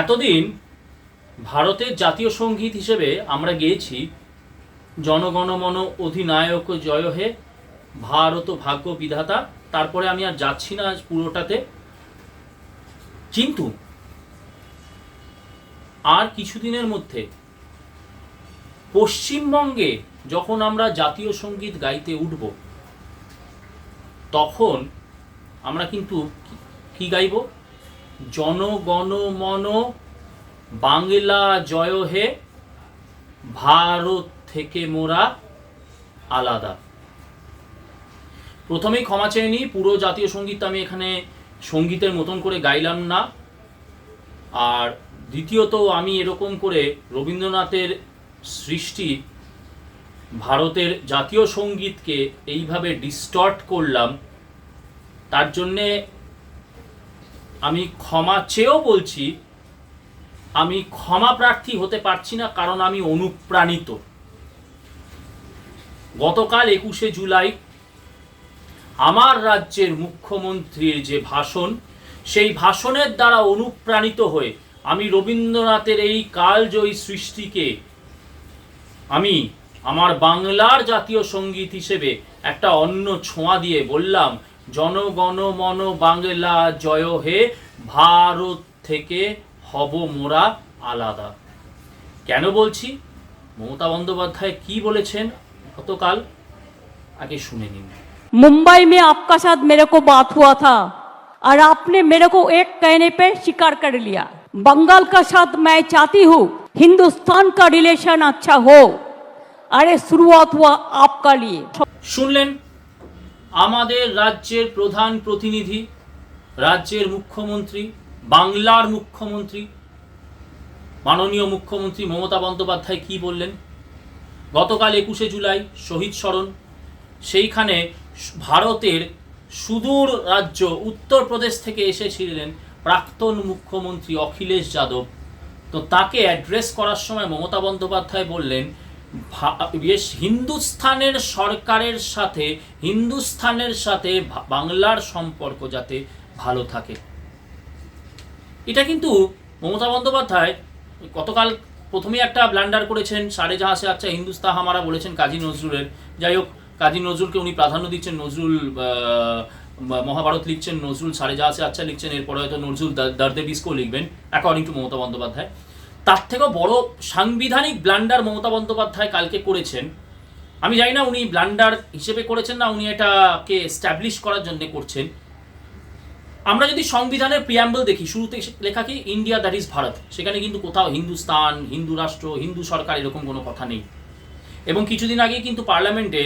এতদিন ভারতের জাতীয় সংগীত হিসেবে আমরা গেয়েছি জনগণমন অধিনায়ক জয় হে, ভারত ভাগ্য বিধাতা। তারপরে আমি আর যাচ্ছি না পুরোটাতে। কিন্তু আর কিছুদিনের মধ্যে পশ্চিমবঙ্গে যখন আমরা জাতীয় সংগীত গাইতে উঠব, তখন আমরা কিন্তু কি- গাইব? জনগণ মন বাংলা জয় হে, ভারত থেকে মোরা আলাদা। প্রথমেই ক্ষমা চেয়ে নিই, পুরো জাতীয় সংগীত আমি এখানে সঙ্গীতের মতন করে গাইলাম না। আর দ্বিতীয়ত আমি এরকম করে রবীন্দ্রনাথের সৃষ্টি ভারতের জাতীয় সঙ্গীতকে এইভাবে ডিস্টর্ট করলাম, তার জন্যে আমি ক্ষমা চেয়েও বলছি, আমি ক্ষমা প্রার্থী হতে পারছি না কারণ আমি অনুপ্রাণিত। গতকাল একুশে জুলাই আমার রাজ্যের মুখ্যমন্ত্রীর যে ভাষণ, সেই ভাষণের দ্বারা অনুপ্রাণিত হয়ে আমি রবীন্দ্রনাথের এই কালজয়ী সৃষ্টিকে আমি আমার বাংলার জাতীয় সংগীত হিসেবে একটা অন্য ছোঁয়া দিয়ে বললাম জনগণ মন বাংলা জয় হে ভারত থেকে হব মোরা আলাদা কেন বলছি মমতা বন্দ্যোপাধ্যায় কি বলেছেন গতকাল আগে শুনে নিন मुंबई में आपका साथ मेरे को बात हुआ था और आपने मेरे को एक कहने पे स्वीकार कर लिया बंगाल का साथ मैं चाहती हूँ हिंदुस्तान का रिलेशन अच्छा हो अरे शुरुआत हुआ आपका लिए শুনলেন আমাদের রাজ্যের প্রধান প্রতিনিধি, রাজ্যের মুখ্যমন্ত্রী, বাংলার মুখ্যমন্ত্রী, মাননীয় মুখ্যমন্ত্রী মমতা বন্দ্যোপাধ্যায় কি বললেন? গতকাল একুশে জুলাই শহীদ স্মরণ। সেইখানে ভারতের সুদূর রাজ্য উত্তরপ্রদেশ থেকে এসেছিলেন প্রাক্তন মুখ্যমন্ত্রী অখিলেশ যাদব। তো তাকে অ্যাড্রেস করার সময় মমতা বন্দ্যোপাধ্যায় বললেন হিন্দুস্থানের সরকারের সাথে, হিন্দুস্থানের সাথে বাংলার সম্পর্ক যাতে ভালো থাকে। এটা কিন্তু মমতা বন্দ্যোপাধ্যায় গতকাল প্রথমে একটা ব্লান্ডার করেছেন, সারে জাহা সে আচ্ছা হিন্দুস্তা হামারা বলেছেন কাজী নজরুলের। যাই হোক, কাজী নজরুলকে উনি প্রাধান্য দিচ্ছেন, নজরুল মহাভারত লিখছেন, নজরুল সারে জাহা সে আচ্ছা লিখছেন, এরপরে হয়তো নজরুল দর্দে ডিস্কো লিখবেন অ্যাকর্ডিং টু মমতা বন্দ্যোপাধ্যায়। তার থেকেও বড় সাংবিধানিক ব্লান্ডার মমতা বন্দ্যোপাধ্যায় কালকে করেছেন। আমি জানি না উনি ব্লান্ডার হিসেবে করেছেন না উনি এটাকে স্ট্যাবলিশ করার জন্য করছেন। আমরা যদি সংবিধানের প্রিয়াম্বল দেখি, শুরুতে লেখা কি ইন্ডিয়া দ্যাট ইজ ভারত সেখানে কিন্তু কোথাও হিন্দুস্তান, হিন্দু রাষ্ট্র, হিন্দু সরকার এরকম কোনো কথা নেই। এবং কিছুদিন আগে কিন্তু পার্লামেন্টে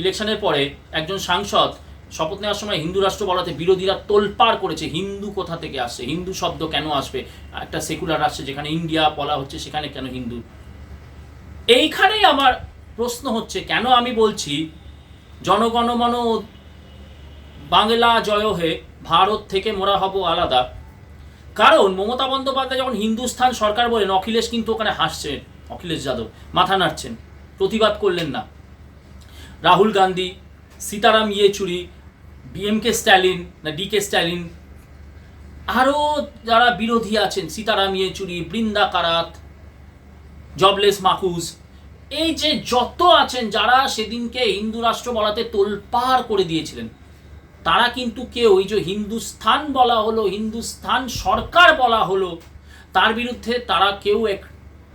ইলেকশনের পরে একজন সাংসদ শপথ নেওয়ার সময় হিন্দু রাষ্ট্র বলাতে বিরোধীরা তোলপাড় করেছে। হিন্দু কোথা থেকে আসছে? হিন্দু শব্দ কেন আসবে? একটা সেকুলার রাষ্ট্রে যেখানে ইন্ডিয়া বলা হচ্ছে, সেখানে কেন হিন্দু? এইখানেই আমার প্রশ্ন হচ্ছে, কেন আমি বলছি, জনগণমন বাংলা জয় হে ভারত থেকে মোরা হব আলাদা? কারণ মমতা বন্দ্যোপাধ্যায় যখন হিন্দুস্থান সরকার বলেন, অখিলেশ কিন্তু ওখানে হাসছেন অখিলেশ যাদব, মাথা নাড়ছেন, প্রতিবাদ করলেন না। রাহুল গান্ধী, সীতারাম ইয়েচুরি ডিএমকে স্ট্যালিন না ডিকে স্ট্যালিন আরও যারা বিরোধী আছেন, সীতারাম ইয়েচুরি, বৃন্দা কারাত, জবলেস মাকুজ এই যে যত আছেন, যারা সেদিনকে হিন্দু রাষ্ট্র বলাতে তোলপাড় করে দিয়েছিলেন, তারা কিন্তু কেউ, ওই যে হিন্দুস্থান বলা হলো, হিন্দুস্থান সরকার বলা হলো, তার বিরুদ্ধে তারা কেউ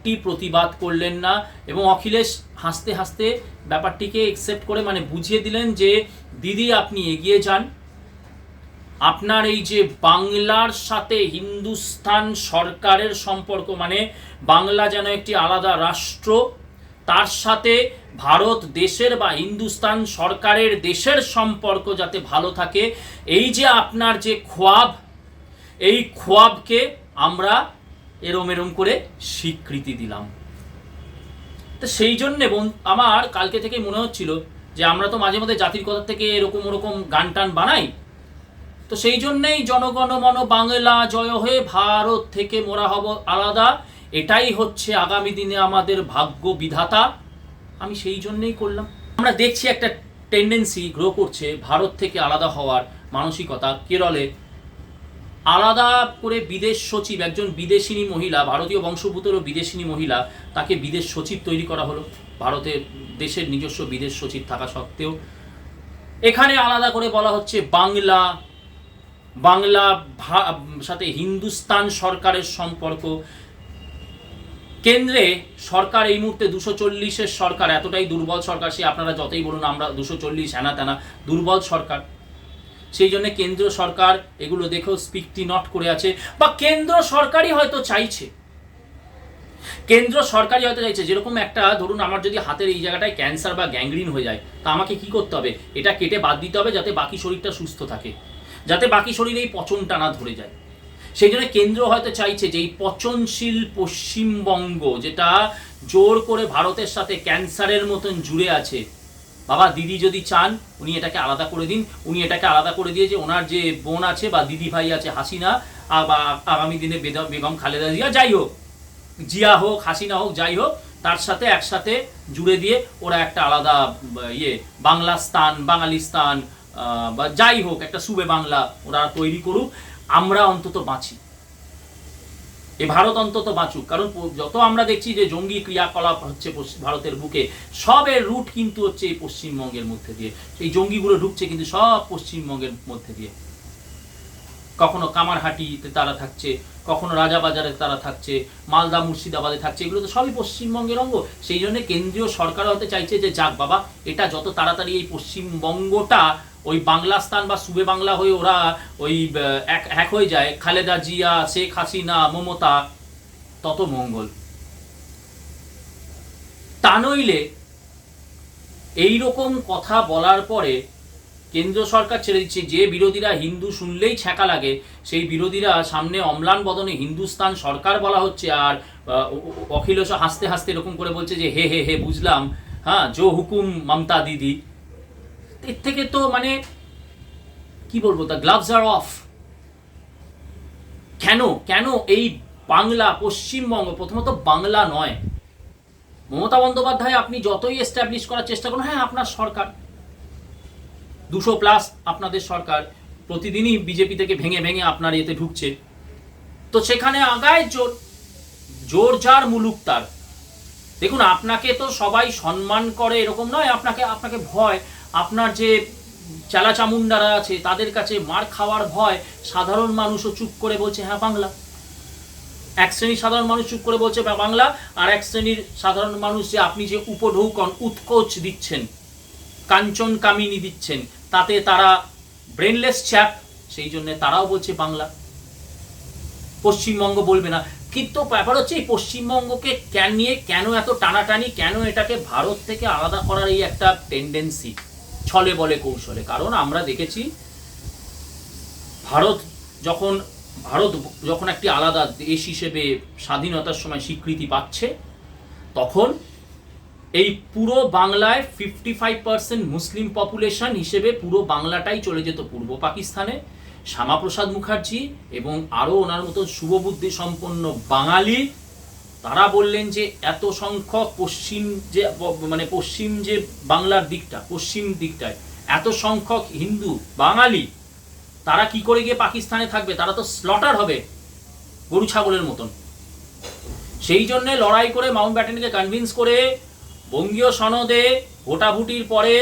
একটি প্রতিবাদ করলেন না এবং অখিলেশ হাসতে হাসতে ব্যাপারটিকে একসেপ্ট করে মানে বুঝিয়ে দিলেন যে, দিদি, আপনি এগিয়ে যান। আপনার এই যে বাংলার সাথে হিন্দুস্তান সরকারের সম্পর্ক মানে বাংলা যেন একটি আলাদা রাষ্ট্র, তার সাথে ভারত দেশের বা হিন্দুস্তান সরকারের দেশের সম্পর্ক যাতে ভালো থাকে, এই যে আপনার যে খোয়াব, এই খোয়াবকে আমরা এরম এরম করে স্বীকৃতি দিলাম। তো সেই জন্যে আমার কালকে থেকে মনে হচ্ছিল যে আমরা তো মাঝে মধ্যে জাতির কথা থেকে এরকম ওরকম গান টান বানাই। তো সেই জন্যেই জনগণ মন বাংলা জয় হয়ে ভারত থেকে মোরা হব আলাদা। এটাই হচ্ছে আগামী দিনে আমাদের ভাগ্য বিধাতা। আমি সেই জন্যেই করলাম। আমরা দেখছি একটা টেন্ডেন্সি গ্রো করছে ভারত থেকে আলাদা হওয়ার মানসিকতা কেরলে আলাদা করে বিদেশ সচিব, একজন বিদেশিনী মহিলা, ভারতীয় বংশোদ্ভূতেরও বিদেশিনী মহিলা, তাকে বিদেশ সচিব তৈরি করা হলো। ভারতের দেশের নিজস্ব বিদেশ সচিব থাকা সত্ত্বেও। এখানে আলাদা করে বলা হচ্ছে বাংলা বাংলা সাথে হিন্দুস্তান সরকারের সম্পর্ক। কেন্দ্রে সরকার এই মুহূর্তে দুশো চল্লিশের সরকার, এতটাই দুর্বল সরকার সে, আপনারা যতই বলুন আমরা দুশো চল্লিশ, হ্যানা ত্যানা, দুর্বল সরকার। সেই জন্য কেন্দ্র সরকার এগুলো দেখেও স্পিকটি নট করে আছে। বা কেন্দ্র সরকারই হয়তো চাইছে। কেন্দ্র সরকারই হয়তো চাইছে। যেরকম একটা, ধরুন আমার যদি হাতের এই জায়গাটায় ক্যান্সার বা গ্যাংগ্রিন হয়ে যায়, তা আমাকে কি করতে হবে? এটা কেটে বাদ দিতে হবে যাতে বাকি শরীরটা সুস্থ থাকে। যাতে বাকি শরীরে এই পচনটা না ধরে যায়। সেই জন্য কেন্দ্র হয়তো চাইছে যে এই পচনশীল পশ্চিমবঙ্গ, যেটা জোর করে ভারতের সাথে ক্যান্সারের মতন জুড়ে আছে বাবা, দিদি যদি চান, উনি এটাকে আলাদা করে দিন। উনি এটাকে আলাদা করে দিয়ে যে ওনার যে বোন আছে বা দিদি ভাই আছে হাসিনা বা আগামী দিনে বেগম খালেদা জিয়া, যাই হোক, জিয়া হোক, হাসিনা হোক, যাই হোক, তার সাথে একসাথে জুড়ে দিয়ে ওরা একটা আলাদা ইয়ে বাংলা স্থান বাঙালিস্তান বা যাই হোক, একটা সুবে বাংলা ওরা তৈরি করুক। আমরা অন্তত বাঁচি। এ ভারত অন্তত বাঁচুক। কারণ যত আমরা দেখছি যে জঙ্গি ক্রিয়াকলাপ হচ্ছে ভারতের বুকে, সবের রুট কিন্তু হচ্ছে এই পশ্চিমবঙ্গের মধ্যে দিয়ে। এই জঙ্গিগুলো ঢুকছে কিন্তু সব পশ্চিমবঙ্গের মধ্যে দিয়ে। কখনো কামারহাটিতে তারা থাকছে, কখনো রাজাবাজারে তারা থাকছে, মালদা, মুর্শিদাবাদে থাকছে। এগুলো তো সবই পশ্চিমবঙ্গের অঙ্গ। সেই জন্য কেন্দ্রীয় সরকার হতে চাইছে যে, যাক বাবা, এটা যত তাড়াতাড়ি এই পশ্চিমবঙ্গটা ওই বাংলা স্থান বা সুবে বাংলা হয়ে ওরা ওই এক হয়ে যায়। খালেদা জিয়া, শেখ হাসিনা, মমতা, তত মঙ্গল। তা নইলে এই রকম কথা বলার পরে কেন্দ্র সরকার ছেড়ে দিচ্ছে, যে বিরোধীরা হিন্দু শুনলেই ছ্যাঁকা লাগে, সেই বিরোধীরা সামনে অম্লান বদনে হিন্দুস্তান সরকার বলা হচ্ছে, আর অখিলেশ হাসতে হাসতে এরকম করে বলছে যে, হে হে হে, বুঝলাম হ্যাঁ জো হুকুম মমতা দিদি। এর থেকে তো মানে কি বলব দ্য গ্লাভস আর অফ কেন? কেন এই বাংলা, পশ্চিমবঙ্গ, প্রথমত বাংলা নয়। মমতা বন্দ্যোপাধ্যায় আপনি যতই এস্টাবলিশ করার চেষ্টা করুন হ্যাঁ আপনার সরকার। দুশো প্লাস আপনাদের সরকার। প্রতিদিনই বিজেপি থেকে ভেঙে ভেঙে আপনার এতে ঢুকছে। তো সেখানে আগায় জোর জোর যার মুলুক তার। দেখুন, আপনাকে তো সবাই সম্মান করে এরকম নয়, আপনাকে আপনাকে ভয়। আপনার যে চালা চামুন্ডারা আছে, তাদের কাছে মার খাওয়ার ভয়, সাধারণ মানুষও চুপ করে বলছে হ্যাঁ বাংলা। এক শ্রেণির সাধারণ মানুষ চুপ করে বলছে বা- বাংলা। আর এক শ্রেণির সাধারণ মানুষ যে আপনি যে উপঢৌকন, উৎকোচ দিচ্ছেন, কাঞ্চন কামিনী দিচ্ছেন, তাতে তারা ব্রেনলেস চ্যাপ সেই জন্য তারাও বলছে বাংলা। পশ্চিমবঙ্গ বলবে না। কিন্তু ব্যাপার হচ্ছে, এই পশ্চিমবঙ্গকে কেন নিয়ে, কেন এত টানাটানি, কেন এটাকে ভারত থেকে আলাদা করার এই একটা টেন্ডেন্সি ছলে বলে কৌশলে। কারণ আমরা দেখেছি ভারত যখন ভারত যখন একটি আলাদা দেশ হিসেবে স্বাধীনতার সময় স্বীকৃতি পাচ্ছে, তখন এই পুরো বাংলায় fifty five percent Muslim population হিসেবে পুরো বাংলাটাই চলে যেত পূর্ব পাকিস্তানে। শ্যামাপ্রসাদ মুখার্জি এবং আরও ওনার মতো শুভবুদ্ধি সম্পন্ন বাঙালি তারা বললেন যে এত সংখ্যক পশ্চিম যে মানে পশ্চিম যে বাংলার দিকটা, পশ্চিম দিকটায় এত সংখ্যক হিন্দু, বাঙালি, তারা কি করে গিয়ে পাকিস্তানে থাকবে? তারা তো স্লটার হবে গরু, ছাগলের মতন। সেই জন্যে লড়াই করে মাউন্ট ব্যাটেনকে কনভিন্স করে বঙ্গীয় সনদে ভোটাভুটির পরে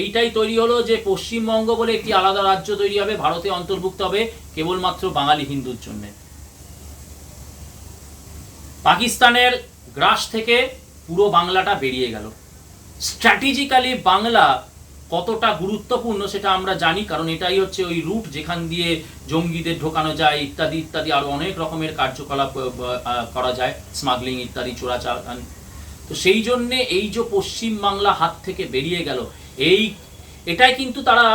এইটাই তৈরি হলো যে পশ্চিমবঙ্গ বলে একটি আলাদা রাজ্য তৈরি হবে, ভারতে অন্তর্ভুক্ত হবে কেবলমাত্র বাঙালি হিন্দুর জন্য। পাকিস্তানের গ্রাস থেকে পুরো বাংলাটা বেরিয়ে গেল। স্ট্র্যাটেজিক্যালি বাংলা কতটা গুরুত্বপূর্ণ সেটা আমরা জানি, কারণ এটাই হচ্ছে ওই রুট যেখান দিয়ে জঙ্গিদের ঢোকানো যায়, ইত্যাদি ইত্যাদি আরও অনেক রকমের কার্যকলাপ করা যায় স্মাগলিং ইত্যাদি চোরাচালান তো সেই জন্যে এই যে পশ্চিম বাংলা হাত থেকে বেরিয়ে গেল, এই এটাই কিন্তু তারা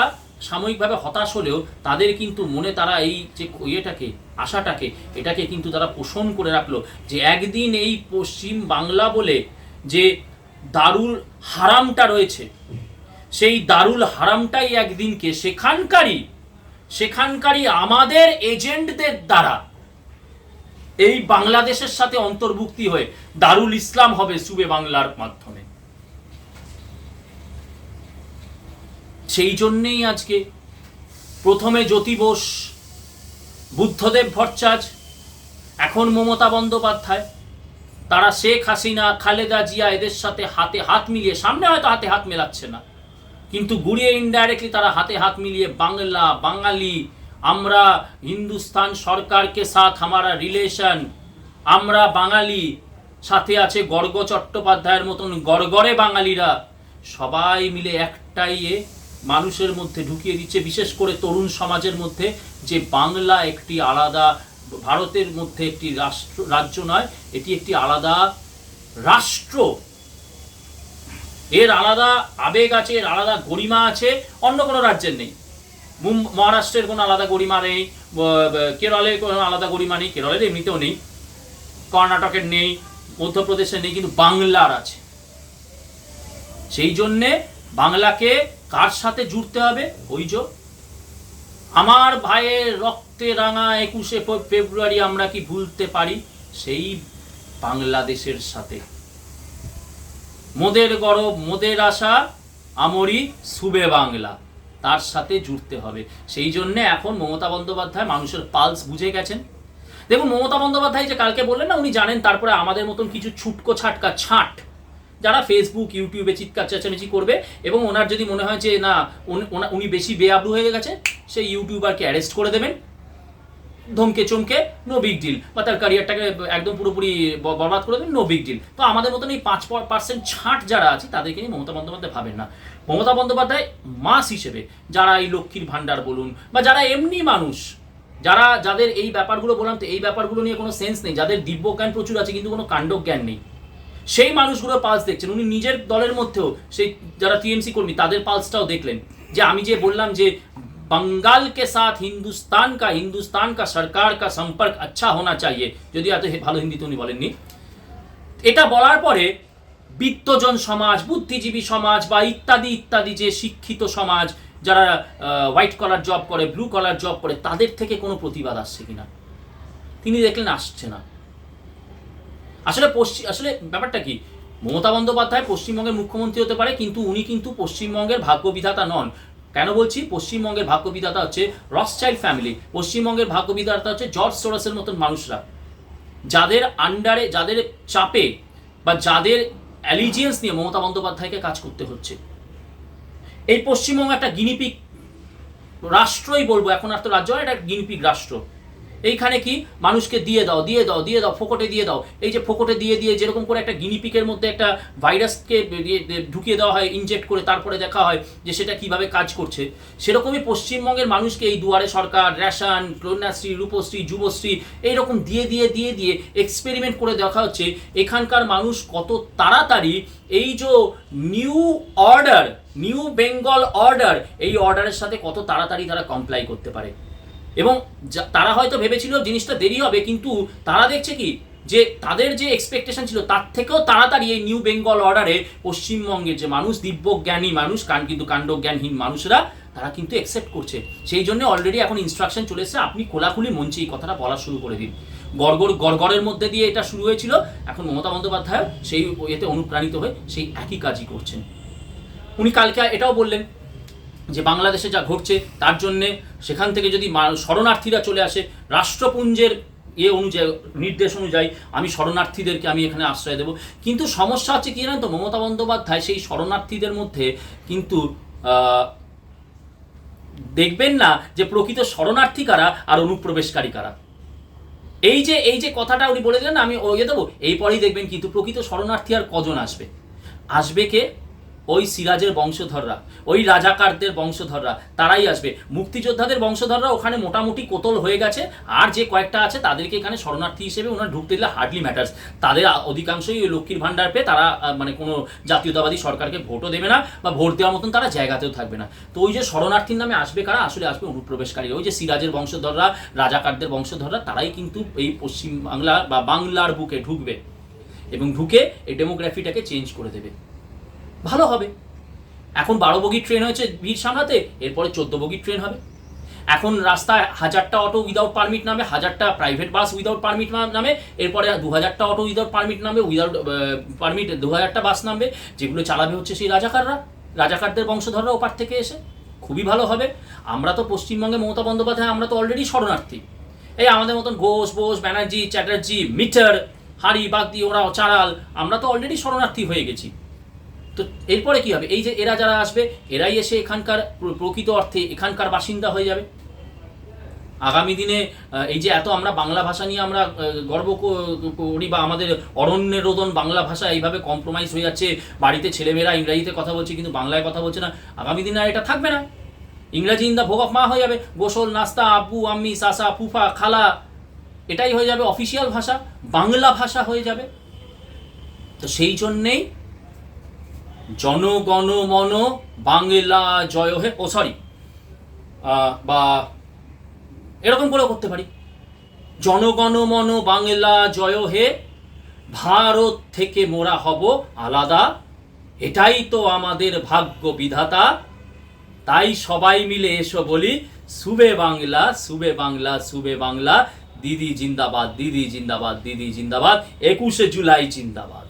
সাময়িকভাবে হতাশ হলেও তাদের কিন্তু মনে তারা এই যে ইয়েটাকে, আশাটাকে, এটাকে কিন্তু তারা পোষণ করে রাখল যে একদিন এই পশ্চিম বাংলা বলে যে দারুল হারামটা রয়েছে, সেই দারুল হারামটাই একদিনকে সেখানকারই সেখানকারই আমাদের এজেন্টদের দ্বারা এই বাংলাদেশের সাথে অন্তর্ভুক্তি হয়ে দারুল ইসলাম হবে সুবে বাংলার মাধ্যমে। সেই জন্যেই আজকে প্রথমে জ্যোতি বোস, বুদ্ধদেব ভট্টাচার্য, এখন মমতা বন্দ্যোপাধ্যায়, তারা শেখ হাসিনা, খালেদা জিয়া এদের সাথে হাতে হাত মিলিয়ে, সামনে হয়তো হাতে হাত মেলাচ্ছে না, কিন্তু গুড়িয়ে ইনডাইরেক্টলি তারা হাতে হাত মিলিয়ে বাংলা, বাঙালি, আমরা হিন্দুস্তান সরকারকে সাথ হামারা রিলেশন আমরা বাঙালি, সাথে আছে গর্গ চট্টোপাধ্যায়ের মতন গড়গড়ে বাঙালিরা, সবাই মিলে একটাই এ মানুষের মধ্যে ঢুকিয়ে দিচ্ছে, বিশেষ করে তরুণ সমাজের মধ্যে, যে বাংলা একটি আলাদা, ভারতের মধ্যে একটি রাষ্ট্র, রাজ্য নয়, এটি একটি আলাদা রাষ্ট্র। এর আলাদা আবেগ আছে, এর আলাদা গরিমা আছে, অন্য কোনো রাজ্যের নেই। মহারাষ্ট্রের কোনো আলাদা গরিমা নেই কেরলের কোনো আলাদা গরিমা নেই, কেরলের এমনিতেও নেই, কর্ণাটকের নেই, মধ্যপ্রদেশের নেই, কিন্তু বাংলার আছে। সেই জন্যে বাংলাকে কার সাথে জুড়তে হবে? যে। আমার ভাইয়ের রক্তে রাঙা একুশে ফেব্রুয়ারি আমরা কি ভুলতে পারি? সেই বাংলাদেশের সাথে। মোদের গরব, মোদের আশা, আমরি সুবে বাংলা। তার সাথে জুড়তে হবে। সেই জন্য এখন মমতা বন্দ্যোপাধ্যায় মানুষের পালস বুঝে গেছেন। দেখুন, মমতা বন্দ্যোপাধ্যায় যে কালকে বললেন না, উনি জানেন, তারপরে আমাদের মতন কিছু ছুটকো ছাটকা ছাট যারা ফেসবুক ইউটিউবে চিৎকার চেঁচামেচি করবে এবং ওনার যদি মনে হয় যে না, উনি- বেশি বেআবরু হয়ে গেছে, সেই ইউটিউবারকে অ্যারেস্ট করে দেবেন। ধমকে চমকে নো বিগ ডিল বা তার ক্যারিয়ারটাকে একদম পুরোপুরি বরবাদ করে দেবেন নো বিগ ডিল তো আমাদের মতন এই পাঁচ পার্সেন্ট ছাঁট যারা আছে, তাদেরকে নিয়ে মমতা বন্দ্যোপাধ্যায় ভাবেন না। মমতা বন্দ্যোপাধ্যায় মাস হিসেবে যারা এই লক্ষ্মীর ভাণ্ডার বলুন বা যারা এমনি মানুষ, যারা যাদের এই ব্যাপারগুলো বললাম তো এই ব্যাপারগুলো নিয়ে কোনো সেন্স নেই। যাদের দিব্য জ্ঞান প্রচুর আছে, কিন্তু কোনো কাণ্ড জ্ঞান নেই। সেই মানুষগুলো পালস দেখছেন উনি নিজের দলের মধ্যেও সেই যারা টিএমসি কর্মী তাদের পালসটাও দেখলেন যে আমি যে বললাম যে बंगाल के साथ हिंदुस्तान का हिंदुस्तान का सरकार का संपर्क अच्छा होना चाहिए যদি এত হে- ভালো হিন্দিতে উনি বলেননি এটা বলার পরে বিত্তজন সমাজ বুদ্ধিজীবী সমাজ বা ইত্যাদি ইত্যাদি যে শিক্ষিত সমাজ যারা হোয়াইট কলার জব করে ব্লু কলার জব করে তাদের থেকে কোনো প্রতিবাদ আসছে কিনা তিনি দেখলেন আসছে না আসলে পশ্চিম আসলে ব্যাপারটা কি? মমতা বন্দ্যোপাধ্যায় পশ্চিমবঙ্গের মুখ্যমন্ত্রী হতে পারে, কিন্তু উনি কিন্তু পশ্চিমবঙ্গের ভাগ্য বিধাতা নন। কেন বলছি? পশ্চিমবঙ্গের ভাগ্য বিধাতা হচ্ছে রসচাইল্ড ফ্যামিলি পশ্চিমবঙ্গের ভাগ্য বিধাতা হচ্ছে জর্জ সোরাসের মতন মানুষরা। যাদের আন্ডারে যাদের চাপে বা যাদের অ্যালিজিয়েন্স নিয়ে মমতা বন্দ্যোপাধ্যায়কে কাজ করতে হচ্ছে। এই পশ্চিমবঙ্গ একটা গিনিপিক রাষ্ট্রই বলব, এখন আর তো রাজ্য এটা গিনিপিক রাষ্ট্র। এইখানে কি? মানুষকে দিয়ে দাও দিয়ে দাও দিয়ে দাও, ফোকটে দিয়ে দাও। এই যে ফোকটে দিয়ে দিয়ে যেরকম করে একটা গিনিপিকের মধ্যে একটা ভাইরাসকে ঢুকিয়ে দেওয়া হয়, ইনজেক্ট করে তারপরে দেখা হয় যে সেটা কীভাবে কাজ করছে। সেরকমই পশ্চিমবঙ্গের মানুষকে এই দুয়ারে সরকার, রেশন, কন্যাশ্রী, রূপশ্রী, যুবশ্রী এইরকম দিয়ে দিয়ে দিয়ে দিয়ে এক্সপেরিমেন্ট করে দেখা হচ্ছে। এখানকার মানুষ কত তাড়াতাড়ি এই যে new order new Bengal order এই অর্ডারের সাথে কত তাড়াতাড়ি তারা কমপ্লাই করতে পারে। এবং তারা হয়তো ভেবেছিল জিনিসটা দেরি হবে, কিন্তু তারা দেখছে কি? যে তাদের যে এক্সপেকটেশন ছিল, তার থেকেও তাড়াতাড়ি এই নিউ বেঙ্গল অর্ডারে পশ্চিমবঙ্গের যে মানুষ, দিব্যজ্ঞানী মানুষ, কান কিন্তু কাণ্ডজ্ঞানহীন মানুষরা, তারা কিন্তু অ্যাকসেপ্ট করছে। সেই জন্য অলরেডি এখন ইনস্ট্রাকশন চলে এসেছে, আপনি খোলাখুলি মঞ্চে এই কথাটা বলা শুরু করে দিন। গড়গড় গড়গড়ের মধ্যে দিয়ে এটা শুরু হয়েছিল, এখন মমতা বন্দ্যোপাধ্যায় সেই এতে অনুপ্রাণিত হয়ে সেই একই কাজই করছেন। উনি কালকে এটাও বললেন যে বাংলাদেশে যা ঘটছে তার জন্যে সেখান থেকে যদি শরণার্থীরা চলে আসে, রাষ্ট্রপুঞ্জের এ অনুযায়ী, নির্দেশ অনুযায়ী আমি শরণার্থীদেরকে আমি এখানে আশ্রয় দেব। কিন্তু সমস্যা হচ্ছে কি জানেন তো মমতা বন্দ্যোপাধ্যায় সেই শরণার্থীদের মধ্যে কিন্তু দেখবেন না যে প্রকৃত শরণার্থী কারা আর অনুপ্রবেশকারী কারা। এই যে এই যে কথাটা উনি বলে দিলেন আমি ইয়ে দেবো, এই পরেই দেখবেন কিন্তু প্রকৃত শরণার্থী আর কজন আসবে? আসবে কে? ওই সিরাজের বংশধররা, ওই রাজাকারদের বংশধররা, তারাই আসবে। মুক্তিযোদ্ধাদের বংশধররা ওখানে মোটামুটি কোতল হয়ে গেছে, আর যে কয়েকটা আছে তাদেরকে এখানে শরণার্থী হিসেবে ওনারা ঢুকতে দিলে হার্ডলি ম্যাটার্স তাদের অধিকাংশই ওই লক্ষ্মীর ভাণ্ডার পেয়ে তারা মানে কোনো জাতীয়তাবাদী সরকারকে ভোটও দেবে না বা ভোট দেওয়ার মতন তারা জায়গাতেও থাকবে না। তো ওই যে শরণার্থীর নামে আসবে কারা? আসলে আসবে অনুপ্রবেশকারী। ওই যে সিরাজের বংশধররা, রাজাকারদের বংশধররা, তারাই কিন্তু এই পশ্চিম বাংলা বা বাংলার বুকে ঢুকবে এবং ঢুকে এই ডেমোগ্রাফিটাকে চেঞ্জ করে দেবে। ভালো হবে। এখন বারো বগির ট্রেন হয়েছে ভিড় সামলাতে, এরপরে চোদ্দ বগির ট্রেন হবে। এখন রাস্তায় হাজারটা অটো উইদাউট পারমিট নামে, হাজারটা প্রাইভেট বাস উইদাউট পারমিট নামে এরপরে দু হাজারটা অটো উইদাউট পারমিট নামে উইদাউট পারমিট দু হাজারটা বাস নামবে, যেগুলো চালাবে হচ্ছে সেই রাজাকাররা। রাজাকারদের বংশধররা ওপার থেকে এসে। খুবই ভালো হবে। আমরা তো পশ্চিমবঙ্গে মমতা বন্দ্যোপাধ্যায়, আমরা তো অলরেডি শরণার্থী। এই আমাদের মতন ঘোষ, বোস, ব্যানার্জি, চ্যাটার্জি মিটার হাড়ি, বাগদি, ওরা, চারাল, আমরা তো অলরেডি শরণার্থী হয়ে গেছি। তো এরপরে কি হবে? এই যে এরা যারা আসবে, এরাই এসে এখানকার প্র- প্রকৃত অর্থে এখানকার বাসিন্দা হয়ে যাবে। আগামী দিনে এই যে এত আমরা বাংলা ভাষা নিয়ে আমরা গর্ব করি বা আমাদের অরণ্যে রোদন বাংলা ভাষা এইভাবে কম্প্রোমাইজ হয়ে যাচ্ছে, বাড়িতে ছেলেমেয়েরা ইংরাজিতে কথা বলছে কিন্তু বাংলায় কথা বলছে না, আগামী দিনে আর এটা থাকবে না। ইংরাজি ইন ভোগ অফ মা হয়ে যাবে, গোসল, নাস্তা, আব্বু, আম্মি সাসা ফুফা, খালা, এটাই হয়ে যাবে অফিসিয়াল ভাষা, বাংলা ভাষা হয়ে যাবে। তো সেই জন্যেই জনগণ মন বাংলা জয় হে, ও সরি বা এরকম করে করতে পারি। জনগণ মন বাংলা জয় হে, ভারত থেকে মোরা হব আলাদা। এটাই তো আমাদের ভাগ্য বিধাতা। তাই সবাই মিলে এসো বলি সুবে বাংলা সুবে বাংলা সুবে বাংলা। দিদি জিন্দাবাদ দিদি জিন্দাবাদ দিদি জিন্দাবাদ, একুশে জুলাই জিন্দাবাদ।